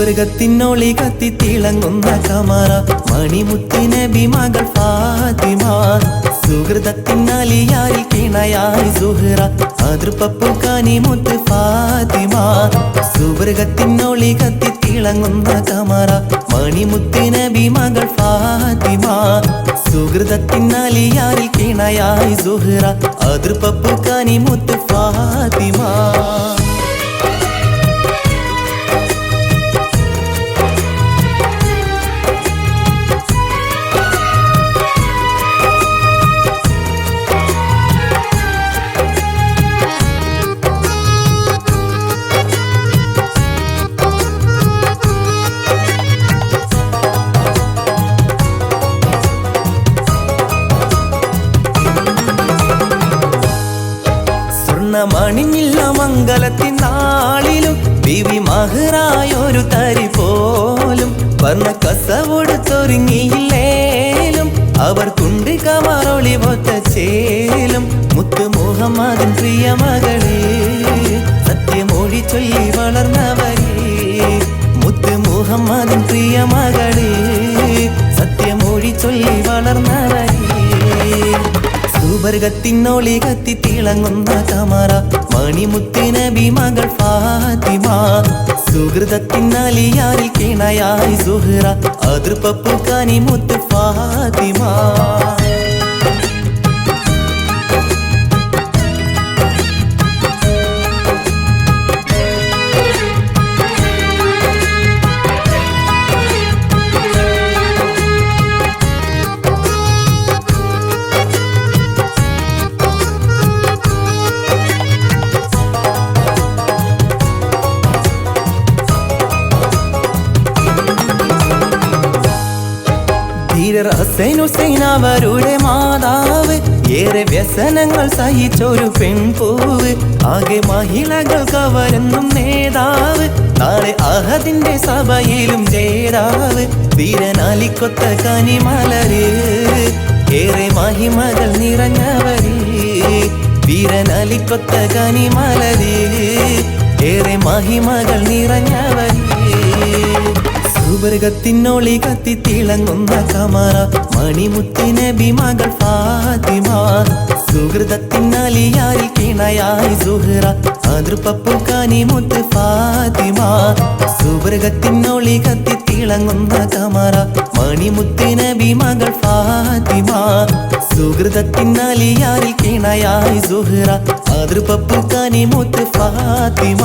സുവർഗത്തിനൊളി കത്തി തിളങ്ങുന്ന കമാറ. നബി മകൾ ഫാത്തിമ. സുഹൃതത്തിനലിയായി കിണയായി സുഹറ. അതിർപ്പപ്പു കാനിമുത്ത് ഫാത്തിമ. സുവർഗത്തിനൊളി കത്തി തിളങ്ങുന്ന കമാറ. നബി മകൾ ഫാത്തിമ. സുഹൃതത്തിനലിയായി കിണയായി സുഹറ. അതിർപ്പപ്പു കാനിമുത്ത് ഫാത്തിമ. സ്വർണമണിഞ്ഞില്ല മംഗലത്തിൻ നാളിലും ബിവി മഹറായൊരു തരി പോലും. വർണ കസവൊടുത്തൊരുങ്ങിയില്ലേലും അവർ കുണ്ടി കമറൊളി പൊത്ത ചേലും. മുത്ത് മുഹമ്മദിൻ പ്രിയ മകളെ സത്യമൊഴി ചൊല്ലി വളർന്നവരേ. മുത്ത് മുഹമ്മദിൻ പ്രിയ മകളെ സുവർഗത്തിനൊളി കത്തി തിളങ്ങുന്ന കമറ മണിമുത്തിനബി മകൾ ഫാത്തിമ. സുഹൃതത്തിനാലിയാരിൽ കിണയായി സുഹറ. അതിർപ്പപ്പു കാനിമുത്ത് ഫാത്തിമ. അവരുടെ മാതാവ്. ഏറെ വ്യസനങ്ങൾ സഹിച്ചൊരു പെൺപൂവ്. ആകെ മഹിളകൾ കവരുന്നും നേതാവ്. നാളെ അഹദിന്റെ സഭയിലും ജേതാവ്. വീരനാലിക്കൊത്ത കനിമലര്. ഏറെ മഹിമകൾ നിറഞ്ഞവര്. വീരനാലിക്കൊത്ത കനിമലര്. ഏറെ മഹിമകൾ നിറഞ്ഞവര്. സുവർഗത്തിനൊളി കത്തി തിളങ്ങുന്ന കമറ മണിമുത്തിനബി മകൾ ഫാത്തിമ. സുഹൃതത്തിനാലിയായി കിണയായി സുഹറ അതിർപ്പപ്പു കാനിമുത്ത് ഫാത്തിമ. സുവർഗത്തിനൊളി കത്തി തിളങ്ങുന്ന കമറ മണിമുത്തിനബി മകൾ ഫാത്തിമ. സുഹൃതത്തിനാലിയായി കിണയായി സുഹറ അതിർപ്പപ്പു കാനിമുത്ത് ഫാത്തിമ.